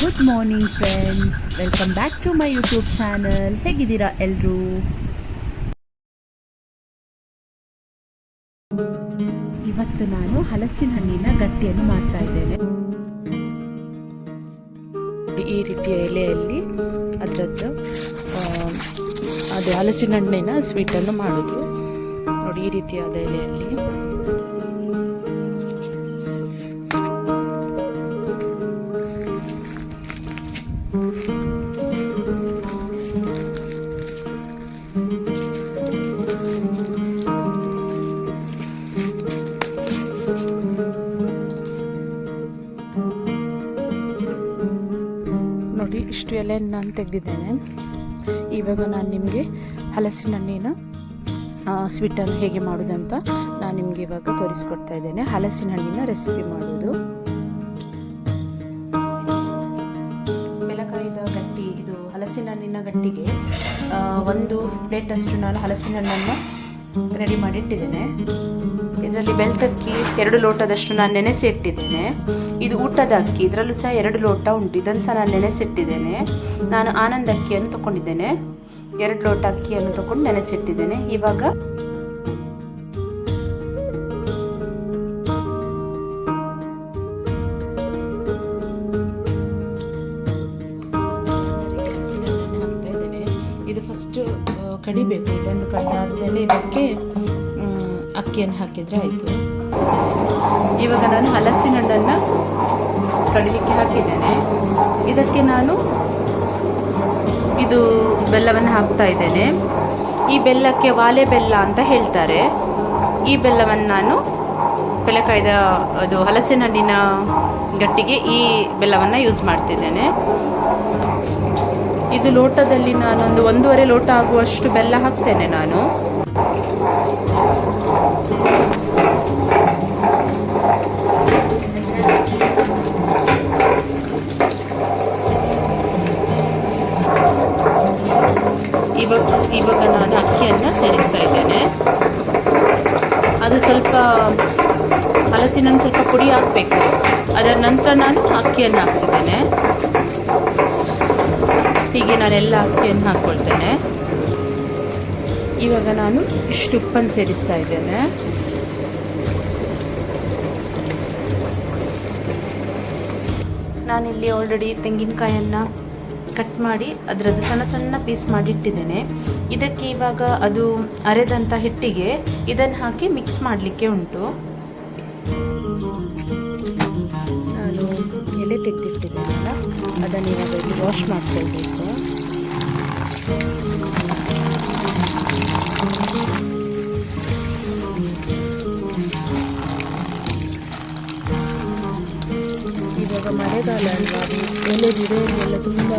Good morning friends welcome back to my YouTube channel ಹೇಗಿದ್ದೀರಾ ಎಲ್ಲರೂ ಇವತ್ತು ನಾನು ಹಲಸಿನ ಹಣ್ಣಿನ ಗಟ್ಟಿಯನ್ನು ಮಾಡ್ತಾ ಇದ್ದೇನೆ. ಈ ರೀತಿಯ ಎಲೆಯಲ್ಲಿ ಅದರದ್ದು ಅದು ಹಲಸಿನ ಹಣ್ಣಿನ ಸ್ವೀಟನ್ನು ಮಾಡೋದು. ನೋಡಿ, ಈ ರೀತಿಯಾದ ಎಲೆಯಲ್ಲಿ. ಇಷ್ಟು ಎಲೆ ನಾನು ತೆಗೆದಿದ್ದೇನೆ. ಇವಾಗ ನಾನು ನಿಮಗೆ ಹಲಸಿನ ಹಣ್ಣಿನ ಸ್ವೀಟನ್ನು ಹೇಗೆ ಮಾಡೋದಂತ ನಾನು ನಿಮಗೆ ಇವಾಗ ತೋರಿಸ್ಕೊಡ್ತಾ ಇದ್ದೇನೆ. ಹಲಸಿನ ಹಣ್ಣಿನ ರೆಸಿಪಿ ಮಾಡೋದು. ಮೆಲಕಾಯಿದ ಗಟ್ಟಿ, ಇದು ಹಲಸಿನ ಹಣ್ಣಿನ ಗಟ್ಟಿಗೆ ಒಂದು ಪ್ಲೇಟಷ್ಟು ನಾನು ಹಲಸಿನ ಹಣ್ಣನ್ನು ರೆಡಿ ಮಾಡಿ ಇಟ್ಟಿದ್ದೇನೆ ಇದರಲ್ಲಿ ಬೆಳ್ತಕ್ಕಿ ಎರಡು ಲೋಟದಷ್ಟು ನಾನು ನೆನೆಸಿ ಇಟ್ಟಿದ್ದೇನೆ ಇದು ಊಟದ ಅಕ್ಕಿ ಇದರಲ್ಲೂ ಸಹ ಎರಡು ಲೋಟ ಉಂಟು. ಇದನ್ನು ಸಹ ನಾನು ನೆನೆಸಿಟ್ಟಿದ್ದೇನೆ. ನಾನು ಆನಂದ ಅಕ್ಕಿಯನ್ನು ತಗೊಂಡಿದ್ದೇನೆ. ಎರಡು ಲೋಟ ಅಕ್ಕಿಯನ್ನು ತಗೊಂಡು ನೆನೆಸಿಟ್ಟಿದ್ದೇನೆ. ಇವಾಗ ಇದು ಫಸ್ಟ್ ಕಡಿಬೇಕು. ಇದನ್ನು ಕಡಿದಾದ್ಮೇಲೆ ಇದಕ್ಕೆ ಮ್, ಅಕ್ಕಿಯನ್ನು ಹಾಕಿದರೆ ಆಯಿತು. ಇವಾಗ ನಾನು ಹಲಸಿನ ಹಣ್ಣನ್ನು ಕಡಿಲಿಕ್ಕೆ ಹಾಕಿದ್ದೇನೆ. ಇದಕ್ಕೆ ನಾನು ಇದು ಬೆಲ್ಲವನ್ನು ಹಾಕ್ತಾ ಇದ್ದೇನೆ. ಈ ಬೆಲ್ಲಕ್ಕೆ ವಾಲೆ ಬೆಲ್ಲ ಅಂತ ಹೇಳ್ತಾರೆ. ಈ ಬೆಲ್ಲವನ್ನು ನಾನು ಕೆಲಕಾಯ್ದ ಅದು ಹಲಸಿನ ಹಣ್ಣಿನ ಗಟ್ಟಿಗೆ ಈ ಬೆಲ್ಲವನ್ನು ಯೂಸ್ ಮಾಡ್ತಿದ್ದೇನೆ. ಇದು ಲೋಟದಲ್ಲಿ ನಾನೊಂದು ಒಂದೂವರೆ ಲೋಟ ಆಗುವಷ್ಟು ಬೆಲ್ಲ ಹಾಕ್ತೇನೆ ನಾನು ಇವಾಗ ಇವಾಗ ನಾನು ಅಕ್ಕಿಯನ್ನು ಸೇರಿಸ್ತಾ ಇದ್ದೇನೆ. ಅದು ಸ್ವಲ್ಪ ಹಲಸಿನ ಸ್ವಲ್ಪ ಪುಡಿ ಹಾಕಬೇಕು. ಅದರ ನಂತರ ನಾನು ಅಕ್ಕಿಯನ್ನು ಹಾಕ್ತಿದ್ದೇನೆ. ಹೀಗೆ ನಾನೆಲ್ಲ ಅಕ್ಕಿಯನ್ನು ಹಾಕ್ಕೊಳ್ತೇನೆ. ಇವಾಗ ನಾನು ಇಷ್ಟು ಉಪ್ಪನ್ನು ಸೇರಿಸ್ತಾ ಇದ್ದೇನೆ. ನಾನಿಲ್ಲಿ ಆಲ್ರೆಡಿ ತೆಂಗಿನಕಾಯನ್ನು ಕಟ್ ಮಾಡಿ ಅದರದ್ದು ಸಣ್ಣ ಸಣ್ಣ ಪೀಸ್ ಮಾಡಿಟ್ಟಿದ್ದೇನೆ. ಇದಕ್ಕೆ ಇವಾಗ ಅದು ಅರೆದಂಥ ಹಿಟ್ಟಿಗೆ ಇದನ್ನು ಹಾಕಿ ಮಿಕ್ಸ್ ಮಾಡಲಿಕ್ಕೆ ಉಂಟು. ನಾನು ಎಲೆ ತೆಗೆದಿಟ್ಟಿದ್ದೀನಲ್ಲ ಅದನ್ನು ಇವಾಗ ಇಲ್ಲಿ ವಾಶ್ ಮಾಡ್ಕೊಳ್ಬೇಕು. ಇವಾಗ ಮಳೆಗಾಲ ಅಲ್ವಾ? ತುಂಬ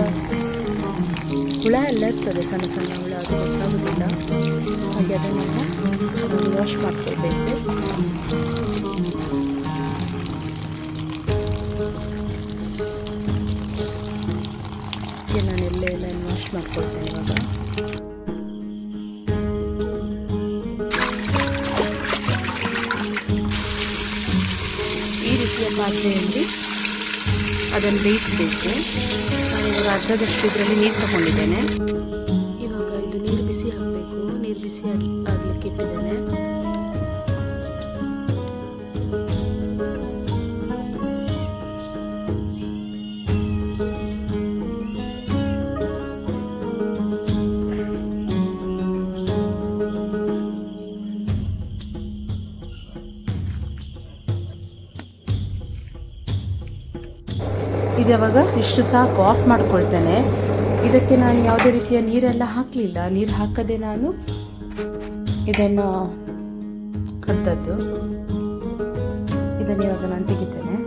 ಹುಳ ಎಲ್ಲ ಇರ್ತದೆ ಸಣ್ಣ ಸಣ್ಣ ಹುಳ ಅದು ಗೊತ್ತಾಗೋದಿಲ್ಲ. ಹಾಗೆ ಅದನ್ನು ವಾಶ್ ಮಾಡ್ಕೊಳ್ಬೇಕು. ನಾನು ಎಲ್ಲ ಎಲ್ಲ ವಾಶ್ ಮಾಡ್ಕೊಳ್ತೇನೆ ಇವಾಗ. ಈ ರೀತಿಯ ಪಾತ್ರೆಯಲ್ಲಿ ಅದನ್ನು ಬೇಯಿಸಬೇಕು. ನಾನು ಇವಾಗ ಅರ್ಧದಷ್ಟು ಇದರಲ್ಲಿ ನೀರು ತಗೊಂಡಿದ್ದೇನೆ. ಇವಾಗ ಇದು ನೀರು ಬಿಸಿ ಹಾಕಬೇಕು. ನೀರು ಬಿಸಿ ಆಗಿ ಆಗಲಿಕ್ಕೆ ಇಟ್ಟಿದ್ದೇನೆ. ಇದು ಅವಾಗ ಇಷ್ಟು ಸಾಕು ಆಫ್ ಮಾಡ್ಕೊಳ್ತೇನೆ. ಇದಕ್ಕೆ ನಾನು ಯಾವುದೇ ರೀತಿಯ ನೀರೆಲ್ಲ ಹಾಕಲಿಲ್ಲ. ನೀರು ಹಾಕದೆ ನಾನು ಇದನ್ನು ಕಡ್ದದ್ದು. ಇದನ್ನು ಇವಾಗ ನಾನು ತೆಗಿತೇನೆ.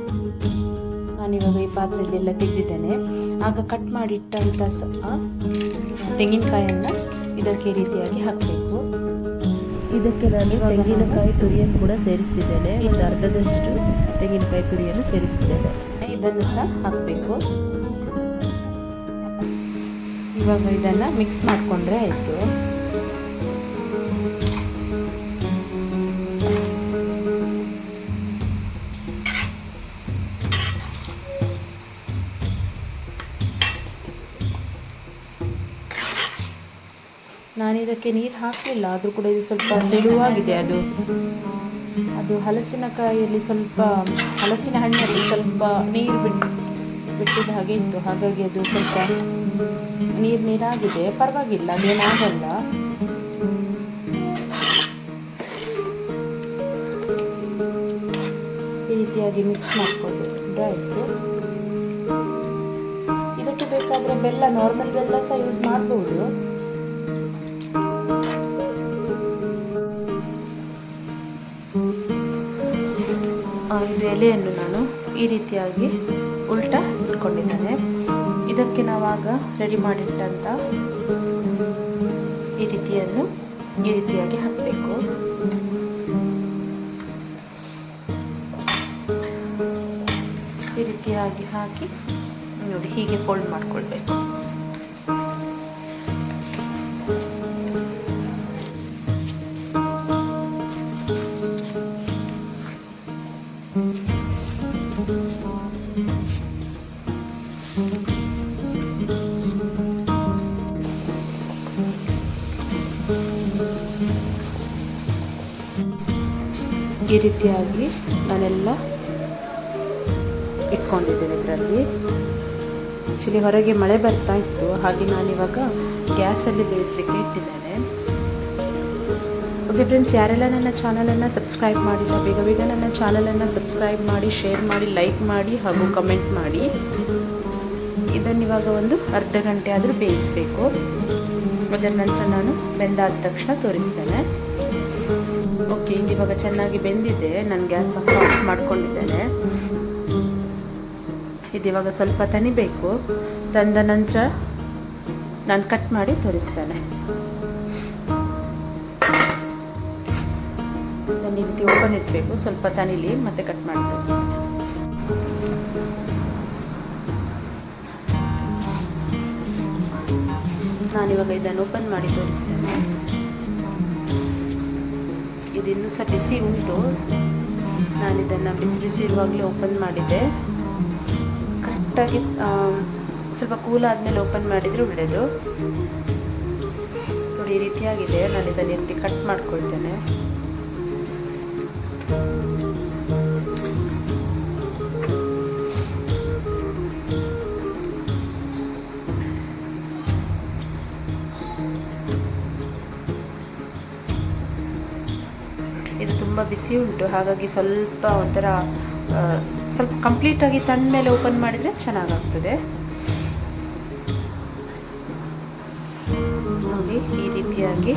ನಾನಿವಾಗ ಈ ಪಾತ್ರೆಯಲ್ಲೆಲ್ಲ ತೆಗೆದಿದ್ದೇನೆ. ಆಗ ಕಟ್ ಮಾಡಿಟ್ಟಂಥ ಸಹ ತೆಂಗಿನಕಾಯನ್ನು ಇದಕ್ಕೆ ರೀತಿಯಾಗಿ ಹಾಕಬೇಕು. ಇದಕ್ಕೆ ನಾನು ತೆಂಗಿನಕಾಯಿ ತುರಿಯನ್ನು ಕೂಡ ಸೇರಿಸ್ತಿದ್ದೇನೆ. ಒಂದು ಅರ್ಧದಷ್ಟು ತೆಂಗಿನಕಾಯಿ ತುರಿಯನ್ನು ಸೇರಿಸ್ತಿದ್ದೇನೆ. ಇದನ್ನು ಸಹ ಹಾಕಬೇಕು. ಇವಾಗ ಇದನ್ನು ಮಿಕ್ಸ್ ಮಾಡಿಕೊಂಡ್ರೆ ಆಯಿತು. ನಾನು ಇದಕ್ಕೆ ನೀರು ಹಾಕಲಿಲ್ಲ, ಆದರೂ ಕೂಡ ಇದು ಸ್ವಲ್ಪ ತೆಳುವಾಗಿದೆ ಅದು. ಅದು ಹಲಸಿನಕಾಯಿಯಲ್ಲಿ ಸ್ವಲ್ಪ, ಹಲಸಿನ ಹಣ್ಣಲ್ಲಿ ಸ್ವಲ್ಪ ನೀರು ಬಿಟ್ಟು ಬಿಟ್ಟಿದ ಹಾಗೆ ಇತ್ತು. ಹಾಗಾಗಿ ಅದು ಸ್ವಲ್ಪ ನೀರು ನೀರಾಗಿದೆ. ಪರವಾಗಿಲ್ಲ, ಅದೇನಾಗಲ್ಲ. ಈ ರೀತಿಯಾಗಿ ಮಿಕ್ಸ್ ಮಾಡ್ಕೊಳ್ಬೇಕು. ಆಯಿತು. ಇದಕ್ಕೆ ಬೇಕಾದರೆ ಬೆಲ್ಲ ನಾರ್ಮಲ್ ಬೆಲ್ಲ ಸಹ ಯೂಸ್ ಮಾಡ್ಬೋದು. ಇದು ಎಲೆಯನ್ನು ನಾನು ಈ ರೀತಿಯಾಗಿ ಉಲ್ಟಾ ಇಟ್ಕೊಂಡಿದ್ದೇನೆ. ಇದಕ್ಕೆ ನಾವಾಗ ರೆಡಿ ಮಾಡಿಟ್ಟಂಥ ಈ ರೀತಿಯನ್ನು ಈ ರೀತಿಯಾಗಿ ಹಾಕಬೇಕು. ಈ ರೀತಿಯಾಗಿ ಹಾಕಿ ನೋಡಿ ಹೀಗೆ ಫೋಲ್ಡ್ ಮಾಡ್ಕೊಳ್ಬೇಕು. ಈ ರೀತಿಯಾಗಿ ನಾನೆಲ್ಲ ಇಟ್ಕೊಂಡಿದ್ದೇನೆ ಇದರಲ್ಲಿ. ಆ್ಯಕ್ಚುಲಿ ಹೊರಗೆ ಮಳೆ ಬರ್ತಾ ಇತ್ತು, ಹಾಗೆ ನಾನಿವಾಗ ಗ್ಯಾಸಲ್ಲಿ ಬೇಯಿಸಲಿಕ್ಕೆ ಇಟ್ಟಿದ್ದೇನೆ. ಓಕೆ ಫ್ರೆಂಡ್ಸ್ ಯಾರೆಲ್ಲ ನನ್ನ ಚಾನಲನ್ನು ಸಬ್ಸ್ಕ್ರೈಬ್ ಮಾಡಿಲ್ಲ, ಬೇಗ ಬೇಗ ನನ್ನ ಚಾನಲನ್ನು ಸಬ್ಸ್ಕ್ರೈಬ್ ಮಾಡಿ ಶೇರ್ ಮಾಡಿ ಲೈಕ್ ಮಾಡಿ ಹಾಗೂ ಕಮೆಂಟ್ ಮಾಡಿ. ಇದನ್ನು ಇವಾಗ ಒಂದು ಅರ್ಧ ಗಂಟೆ ಆದರೂ ಬೇಯಿಸಬೇಕು. ಅದರ ನಂತರ ನಾನು ಬೆಂದಾದ ತಕ್ಷಣ ತೋರಿಸ್ತೇನೆ. ಇದು ಇವಾಗ ಚೆನ್ನಾಗಿ ಬೆಂದಿದೆ. ನಾನು ಗ್ಯಾಸ್ ಆಫ್ ಮಾಡ್ಕೊಂಡಿದ್ದೇನೆ. ಇದು ಇವಾಗ ಸ್ವಲ್ಪ ತಣಿಬೇಕು ತಂದ ನಂತರ ನಾನು ಕಟ್ ಮಾಡಿ ತೋರಿಸ್ತೇನೆ. ನಾನು ಈ ರೀತಿ ಓಪನ್ ಇಡಬೇಕು. ಸ್ವಲ್ಪ ತನಿಲಿ ಮತ್ತೆ ಕಟ್ ಮಾಡಿ ತೋರಿಸ್ತೇನೆ. ನಾನಿವಾಗ ಇದನ್ನು ಓಪನ್ ಮಾಡಿ ತೋರಿಸ್ತೇನೆ. ಇದು ಇನ್ನೂ ಸಹ ಬಿಸಿ ಉಂಟು. ನಾನು ಇದನ್ನು ಬಿಸಿ ಬಿಸಿ ಇರುವಾಗಲೇ ಓಪನ್ ಮಾಡಿದ್ದೆ ಕರೆಕ್ಟಾಗಿ ಸ್ವಲ್ಪ ಕೂಲ್ ಆದಮೇಲೆ ಓಪನ್ ಮಾಡಿದರೆ ಒಳ್ಳೆಯದು ನೋಡಿ, ಈ ರೀತಿಯಾಗಿದೆ. ನಾನು ಇದನ್ನು ಎತ್ತಿ ಕಟ್ ಮಾಡ್ಕೊಳ್ತೇನೆ. ಬಿಸಿ ಉಂಟು. ಹಾಗಾಗಿ ಸ್ವಲ್ಪ ಒಂಥರ ಸ್ವಲ್ಪ ಕಂಪ್ಲೀಟಾಗಿ ತಣ್ಣ ಮೇಲೆ ಓಪನ್ ಮಾಡಿದರೆ ಚೆನ್ನಾಗಾಗ್ತದೆ. ನೋಡಿ, ಈ ರೀತಿಯಾಗಿ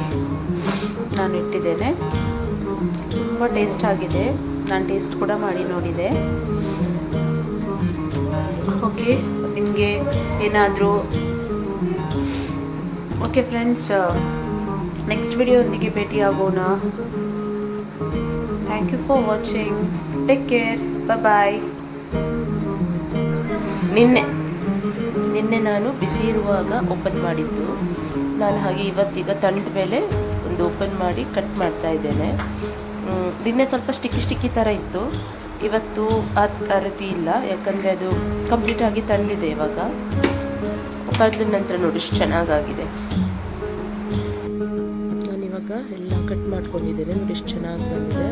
ನಾನು ಇಟ್ಟಿದ್ದೇನೆ. ತುಂಬ ಟೇಸ್ಟ್ ಆಗಿದೆ. ನಾನು ಟೇಸ್ಟ್ ಕೂಡ ಮಾಡಿ ನೋಡಿದೆ. ಓಕೆ, ನಿಮಗೆ ಏನಾದರೂ, ಓಕೆ ಫ್ರೆಂಡ್ಸ್ ನೆಕ್ಸ್ಟ್ ವಿಡಿಯೋದೊಂದಿಗೆ ಭೇಟಿಯಾಗೋಣ. Thank you for watching take care bye ನಿನ್ನೆ ನಿನ್ನೆ ನಾನು ಬಿಸಿ ಇರುವಾಗ ಓಪನ್ ಮಾಡಿದ್ದು. ನಾನು ಹಾಗೆ ಇವತ್ತೀಗ ತಣ್ಣದ ಮೇಲೆ ಒಂದು ಓಪನ್ ಮಾಡಿ ಕಟ್ ಮಾಡ್ತಾ ಇದ್ದೇನೆ. ನಿನ್ನೆ ಸ್ವಲ್ಪ ಸ್ಟಿಕ್ಕಿ ಸ್ಟಿಕ್ಕಿ ಥರ ಇತ್ತು. ಇವತ್ತು ಆ ರೀತಿ ಇಲ್ಲ. ಯಾಕಂದರೆ ಅದು ಕಂಪ್ಲೀಟಾಗಿ ತಣ್ಣದಿದೆ ಇವಾಗ. ಕಳೆದ ನಂತರ ನೋಡಿ, ಎಷ್ಟು ಚೆನ್ನಾಗಾಗಿದೆ. ನಾನಿವಾಗ ಎಲ್ಲ ಕಟ್ ಮಾಡ್ಕೊಂಡಿದ್ದೇನೆ. ನೋಡಿ ಎಷ್ಟು ಚೆನ್ನಾಗಿ ಬಂದಿದೆ.